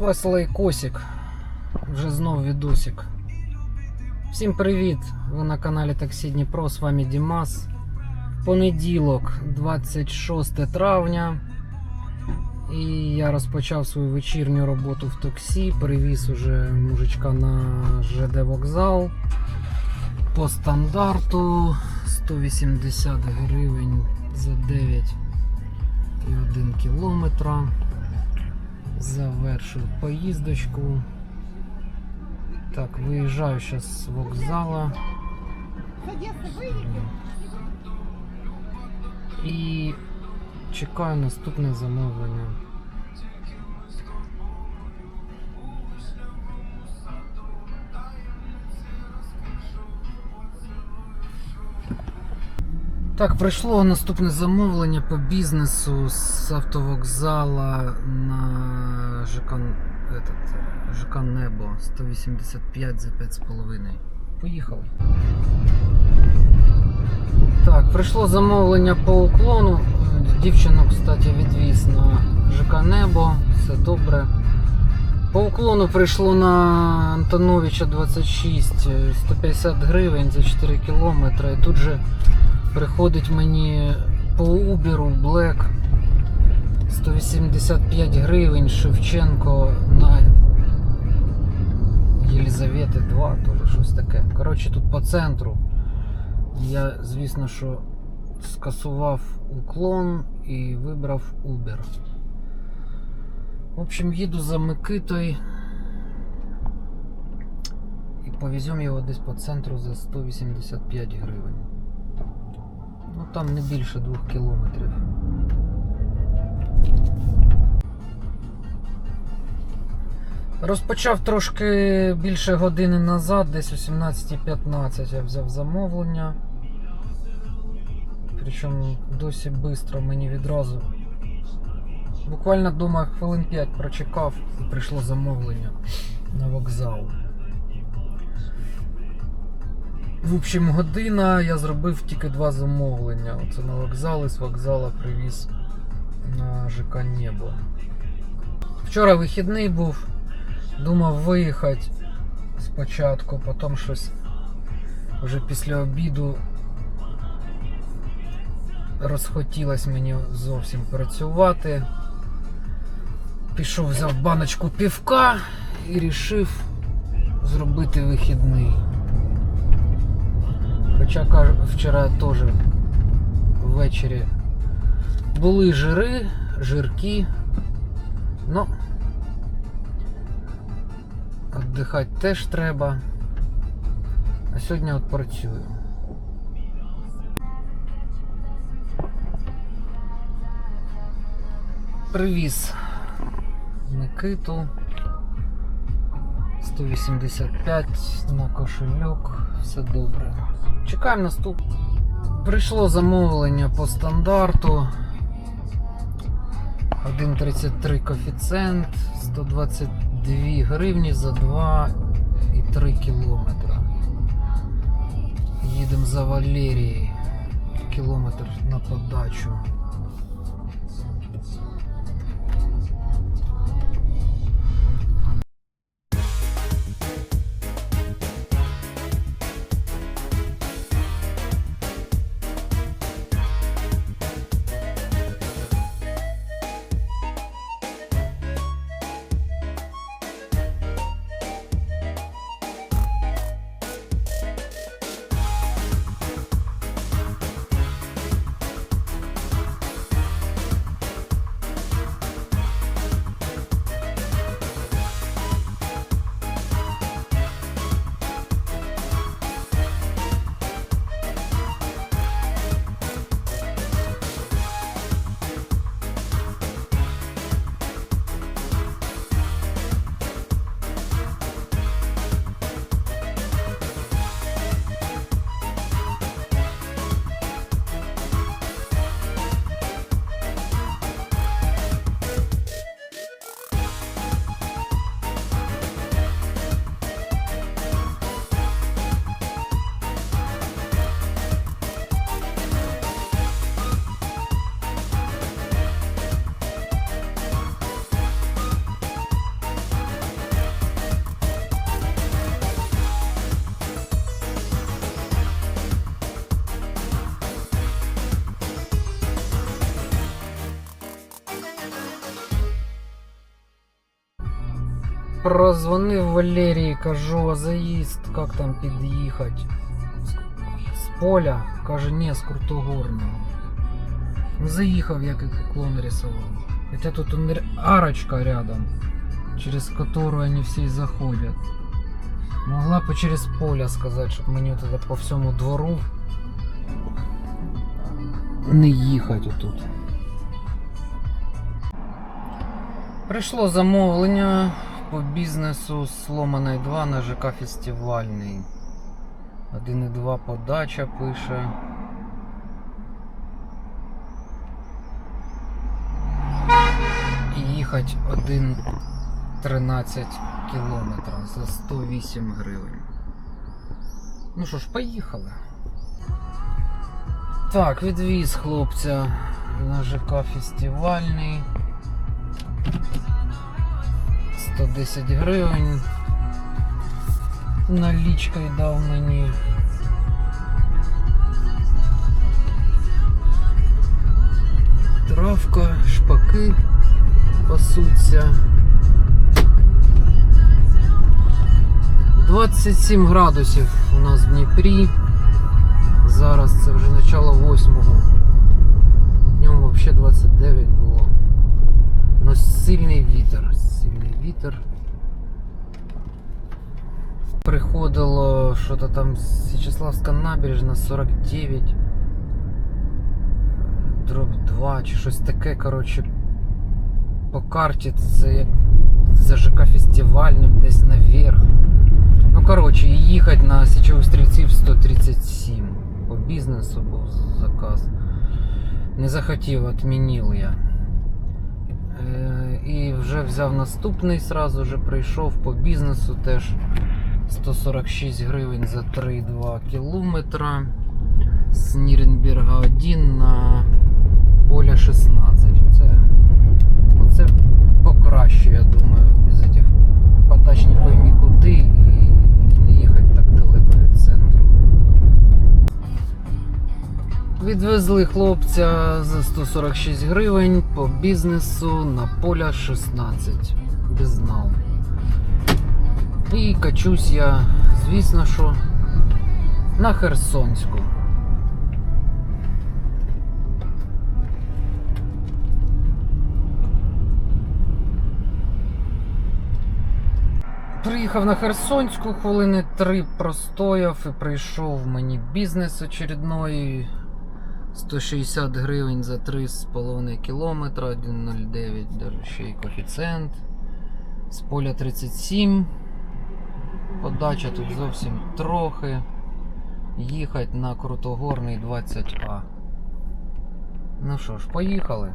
вас лайкосик. Вже знов відосик. Всім привіт! Ви на каналі Таксі Дніпро, з вами Дімас. Понеділок, 26 травня. І я розпочав свою вечірню роботу в таксі. Привіз уже мужичка на ЖД вокзал. По стандарту 180 гривень за 9 і 1 кілометра. Завершив поїздочку. Так, виїжджаю зараз з вокзала. І чекаю наступне замовлення. Так, прийшло наступне замовлення по бізнесу з автовокзала на ЖК, этот, ЖК Небо 185 за 5,5. Поїхали. Так, прийшло замовлення по уклону. Дівчину, кстати, відвіз на ЖК Небо. Все добре. По уклону прийшло на Антоновича 26 е, 150 гривень за 4 кілометри. Тут же приходить мені по Uber Black 185 гривень Шевченко на Єлизавети 2, то ли щось таке. Коротше, тут по центру. Я, звісно, що скасував уклон і вибрав Uber. В общем, їду за Микитою і повеземо його десь по центру за 185 гривень. Там не більше двох кілометрів. Розпочав трошки більше години назад, десь о 17.15 я взяв замовлення. Причому досі швидко мені відразу. Буквально дома хвилин 5 прочекав і прийшло замовлення на вокзал. В общем, година я зробив тільки два замовлення. Оце на вокзал і з вокзала привіз на ЖК Небо. Вчора вихідний був, думав виїхати спочатку, потім щось вже після обіду розхотілось мені зовсім працювати. Пішов, взяв баночку півка і рішив зробити вихідний. Хоча вчора теж ввечері були жири, жирки. Ну, віддихати теж треба. А сьогодні от працюю. Привіз Микиту 185 на кошельок, все добре. Чекаємо наступ. Прийшло замовлення по стандарту. 1,33 коефіцієнт, 122 гривні за 2,3 кілометра. Їдемо за Валерією. Кілометр на подачу. Прозвонив Валерії, кажу, а заїзд, як там під'їхати? З- поля? Каже, ні, з Крутогорного. Ну, заїхав, як і клон рисував. Хоча тут арочка рядом, через которую они все и заходят. Могла бы через поле сказать, щоб мені туди по всьому двору не їхати тут. Прийшло замовлення по бізнесу з Ломаної 2 на ЖК Фестивальний. 1,2 подача пише. І їхати 1,13 кілометра за 108 гривень. Ну що ж, поїхали. Так, відвіз хлопця на ЖК Фестивальний. 110 гривень. Налічкою дав мені. Травка, шпаки пасуться. 27 градусів у нас в Дніпрі. Зараз це вже начало 8-го. Днем взагалі 29 було. Но сильний вітер. Сильний вітер. Приходило що-то там Січеславська набережна 49 дроб 2 чи щось таке, коротше. По карті це як за ЖК фестивальним десь наверх. Ну, коротше, і їхати на Січових стрільців 137. По бізнесу був заказ. Не захотів, відмінив я. Е, І вже взяв наступний, сразу же прийшов по бізнесу теж 146 гривень за 3,2 кілометра. З Ніренберга 1 на поля 16. Відвезли хлопця за 146 гривень по бізнесу на поля 16. Без нал. І качусь я, звісно, що на Херсонську. Приїхав на Херсонську, хвилини три простояв і прийшов мені бізнес очередной. 160 гривень за 3,5 кілометра, 1,09, даже ще коефіцієнт. З поля 37. Подача тут зовсім трохи. Їхати на Крутогорний 20А. Ну що ж, поїхали.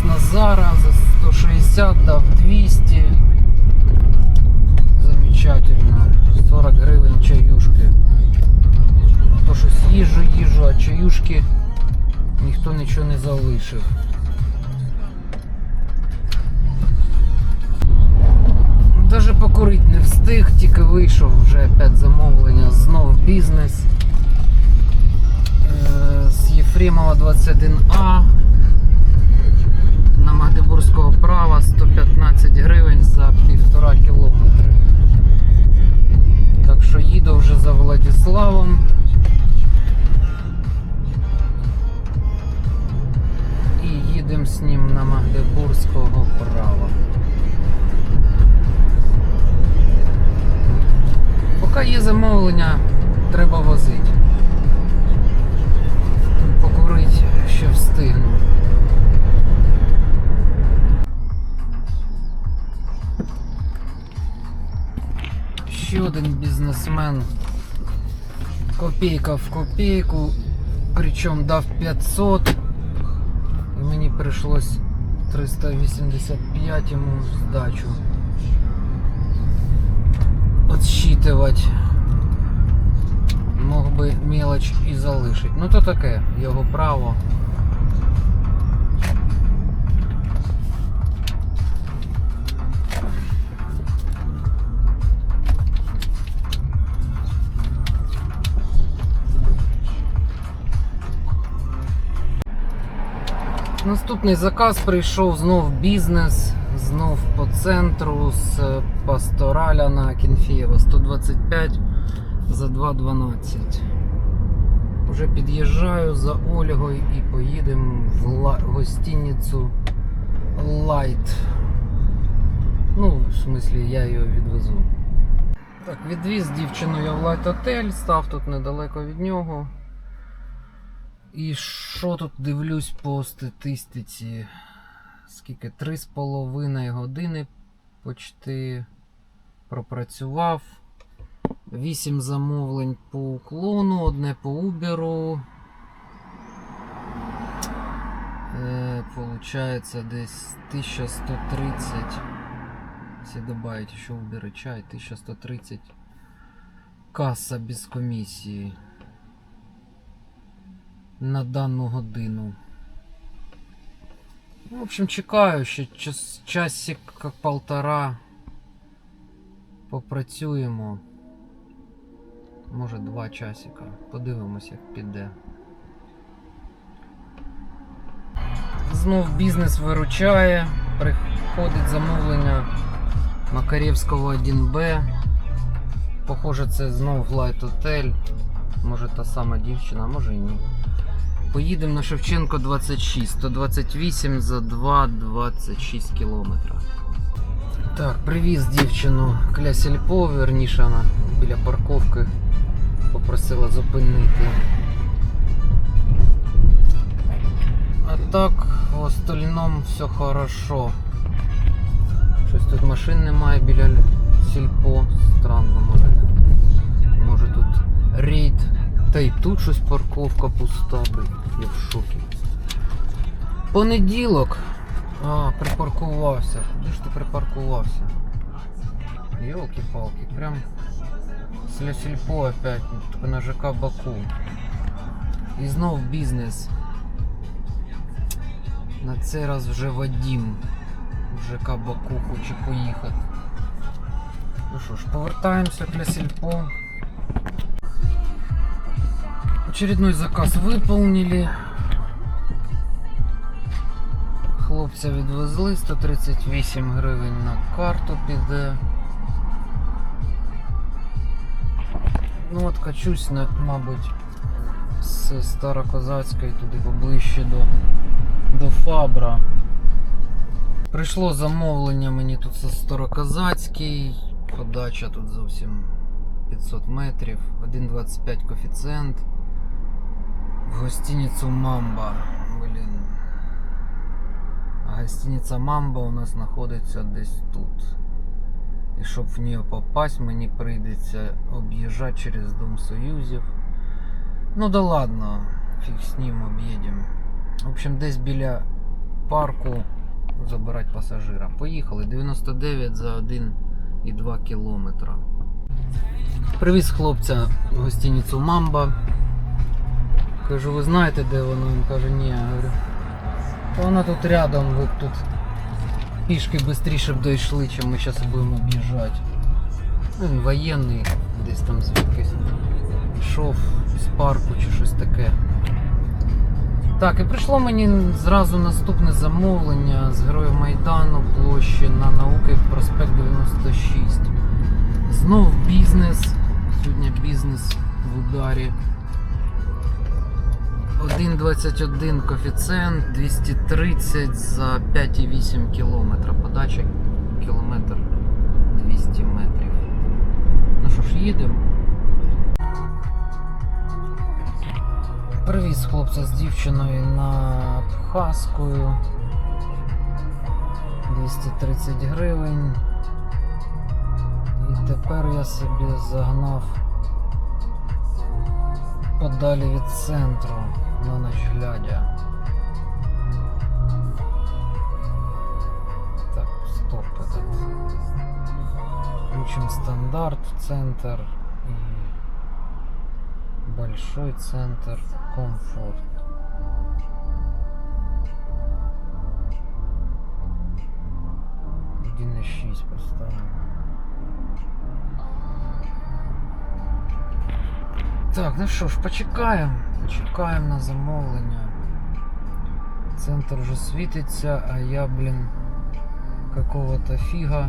Отвіз Назара за 160, дав 200. Замечательно. 40 гривень чаюшки. То щось їжу, їжу, а чаюшки ніхто нічого не залишив. Даже покурити не встиг, тільки вийшов вже опять замовлення, знов бізнес. Е, з Єфремова 21А на Магдебурзького права 115 гривень за півтора кілометри. Так що їду вже за Владиславом. І їдемо з ним на Магдебурзького права. Поки є замовлення, треба возити. Покурити що встигну. Один бізнесмен. Копійка в копійку, причому дав 500. І мені прийшлось 385 йому здачу. Отсчитывать. Мог би мелоч і залишить. Ну то таке, його право. Наступний заказ прийшов знов бізнес, знов по центру з пастораля на Кінфієва 125 за 2.12. Уже під'їжджаю за Ольгою і поїдемо в гостиницю Light. Ну, в смислі, я її відвезу. Так, відвіз дівчину я в Light Hotel, став тут недалеко від нього. І що тут дивлюсь по статистиці? Скільки? Три з половиною години почти пропрацював. Вісім замовлень по уклону, одне по Uber. Е, получается десь 1130. Если добавить еще Uber и чай, 1130. Касса без комісії на дану годину. Ну, В общем, чекаю ще час, часик як полтора. Попрацюємо. Може два часика. Подивимось, як піде. Знов бізнес виручає. Приходить замовлення Макарівського 1Б. Похоже, це знов Light Hotel. Може та сама дівчина, а може і ні. Поїдемо на Шевченко 26, 128 за 2,26 кілометра. Так, привіз дівчину Кля Сільпо, верніше вона біля парковки попросила зупинити. А так, в остальному все хорошо. Щось тут машин немає біля сільпо. Странно, може. Може тут рейд. Та й тут щось парковка пуста. Я в шокі. Понеділок. А, припаркувався. Де ж ти припаркувався? Йолки-палки, прям с сільпо опять, тільки на ЖК Баку. І знов бізнес. На цей раз вже Вадім. В ЖК Баку хоче поїхати. Ну що ж, повертаємося для сільпо. Очередной заказ выполнили. Хлопця відвезли 138 гривень на карту піде. Ну от качусь, на, мабуть, з Старокозацької туди поближче до, до Фабра. Прийшло замовлення мені тут з Старокозацький. Подача тут зовсім 500 метрів, 1,25 коефіцієнт. В гостиницу Мамба. Блін. А гостиниця Мамба у нас знаходиться десь тут. І щоб в нее попасть, мені прийдеться об'їжджати через Дом Союзів. Ну да ладно, фіг з ним об'їдемо. В общем, десь біля парку забирати пасажира. Поїхали 99 за 1,2 кілометра. Привіз хлопця в гостиницю Мамба. Кажу, ви знаєте, де воно? Він каже, ні. Я говорю, «Та вона тут рядом, ви тут пішки швидше б дійшли, чим ми зараз будемо об'їжджати. Ну, Він воєнний, десь там звідкись йшов з парку чи щось таке. Так, і прийшло мені зразу наступне замовлення з Героїв Майдану площі на науки проспект 96. Знов бізнес. Сьогодні бізнес в ударі. 1,21 коефіцієнт, 230 за 5,8 кілометра. Подача кілометр 200 метрів. Ну що ж, їдемо. Привіз хлопця з дівчиною на Абхазькою. 230 гривень. І тепер я собі загнав подалі від центру на ніч глядя. Так, стоп этот. Включим стандарт в центр и большой центр комфорт. Один на 6 поставим. Так, ну що ж, почекаємо. Почекаємо на замовлення. Центр вже світиться, а я, блін, какого-то фіга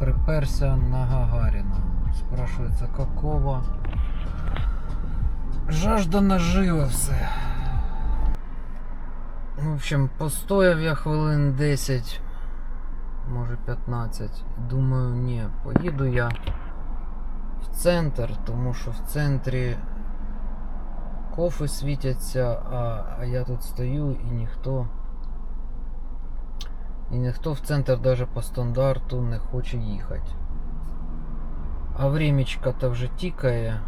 приперся на Гагарина. Спрашивается, какого? Жажда нажива все. В общем, постояв я хвилин 10, може 15. Думаю, ні, поїду я центр, тому що в центрі кофи світяться, а, а я тут стою і ніхто. І ніхто в центр даже по стандарту не хоче їхати. А времечко-то вже тікає.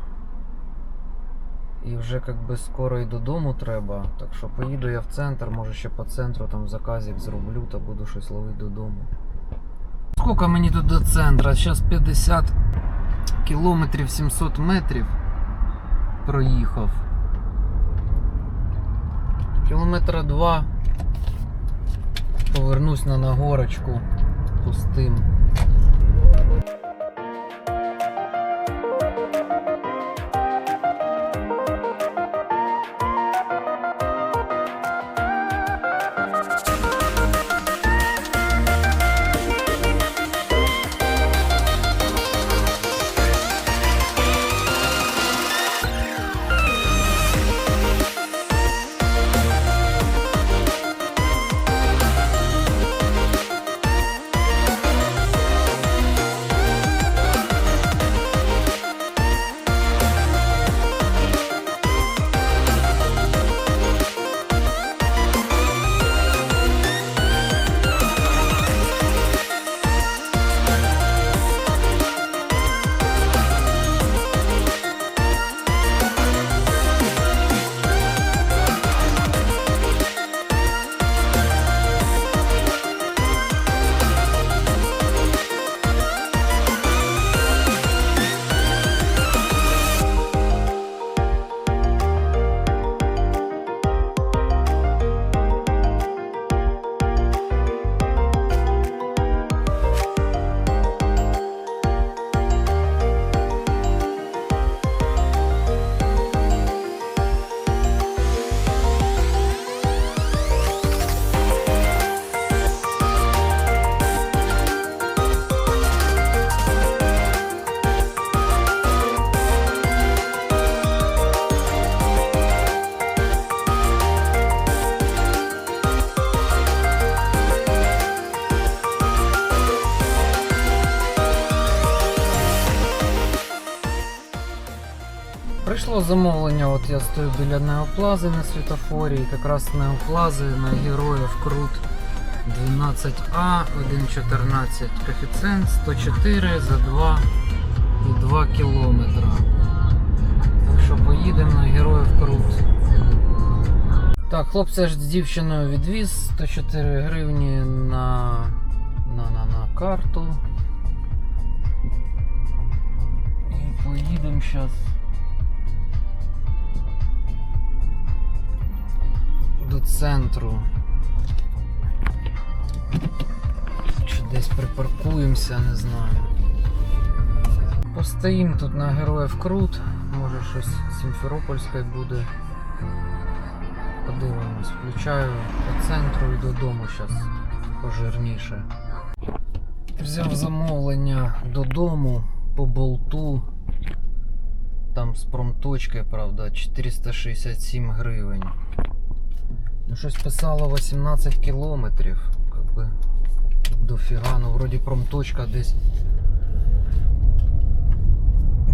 І вже как би скоро і додому треба. Так що поїду я в центр, може ще по центру там заказик зроблю та буду щось ловити додому. Скільки мені тут до центра? Зараз 50 кілометрів 700 метрів проїхав. Кілометра два повернусь на нагорочку пустим. Прийшло замовлення, от я стою біля неоплази на світофорі, і якраз неоплази на героїв Крут 12А, 1.14 коефіцієнт 104 за 2 і 2 кілометра. Так що поїдемо на героїв Крут. Так, хлопця ж з дівчиною відвіз 104 гривні на, на, на, на карту. І поїдемо зараз. Центру. Чи десь припаркуємося, не знаю. Постоїм тут на героїв Крут, може щось Сімферопольське буде. Подивимось, включаю по центру і додому зараз пожирніше. Взяв замовлення додому по болту. Там з промточкою, правда, 467 гривень. Ну, щось писало 18 кілометрів. Как би дофіга, ну вроді промточка десь.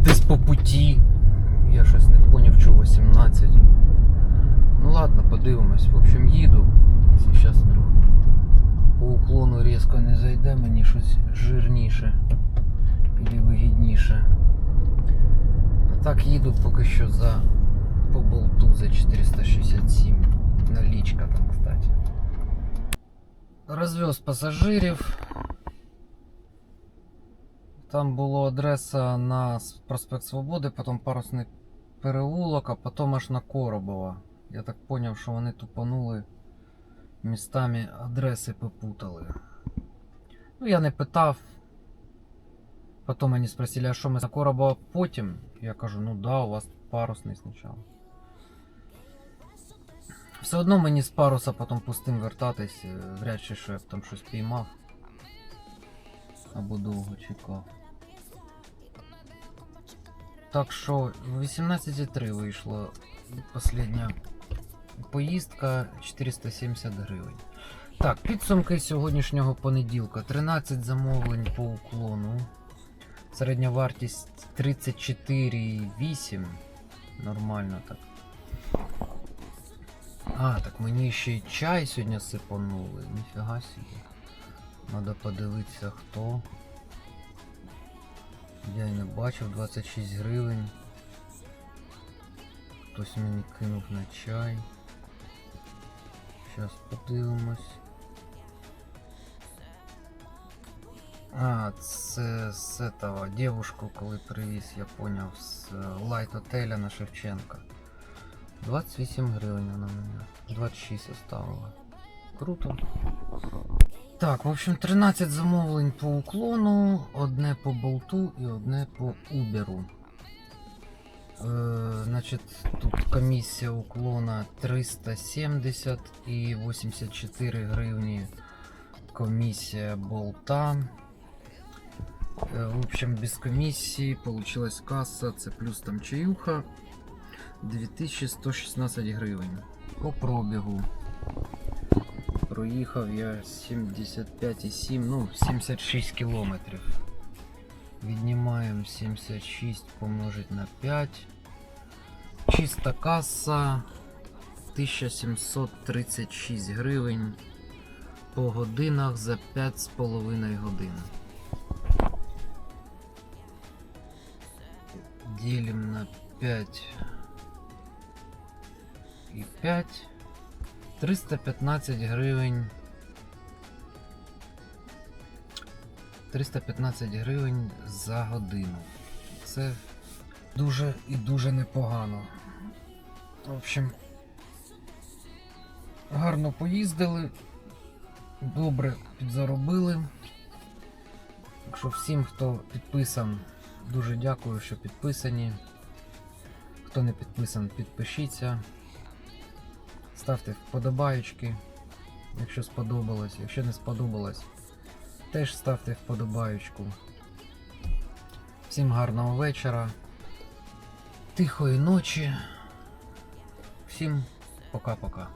Десь по путі. Я щось не поняв, що 18. Ну ладно, подивимось. В общем, їду. Зараз по уклону різко не зайде, мені щось жирніше. і вигідніше. А так їду поки що за по болту за 467. Налічка там, кстати. Розвез пасажирів. Там була адреса на проспект Свободи, потім парусний переулок, а потім аж на Коробова. Я так зрозумів, що вони тупанули містами адреси попутали. Ну, я не питав. Потім мені спросили, а що ми на Коробова потім? Я кажу, ну да, у вас парусний спочатку. Все одно мені з паруса потім пустим вертатись, е, вряд чи що я б там щось піймав. Або довго чекав. Так що 18.3 вийшла остання поїздка 470 гривень. Так, підсумки сьогоднішнього понеділка. 13 замовлень по уклону. Середня вартість 34,8. Нормально так. А, так мені ще й чай сьогодні сипанули. Ніфіга собі. Надо подивитися хто. Я й не бачив 26 гривень. Хтось мені кинув на чай. Зараз подивимось. А, це з этого девушку, коли привіз, я поняв, з лайт отеля на Шевченка. 28 гривень вона мене. 26 оставила. Круто. Так, в общем, 13 замовлень по уклону, одне по болту і одне по уберу. Е, значить, тут комісія уклона 370 і 84 гривні комісія болта. Е, В общем, без комісії получилась касса, це плюс там чаюха 2116 гривень. По пробігу. Проїхав я 75,7, ну 76 кілометрів. Віднімаємо 76 помножить на 5. Чиста каса 1736 гривень по годинах за 5,5 годин. Делим на 5 і 5. 315 гривень. 315 гривень за годину. Це дуже і дуже непогано. В общем, гарно поїздили, добре підзаробили. Так що всім, хто підписан, дуже дякую, що підписані. Хто не підписан, підпишіться. Ставте вподобаєчки, якщо сподобалось. Якщо не сподобалось, теж ставте вподобаєчку. Всім гарного вечора, тихої ночі. Всім пока-пока.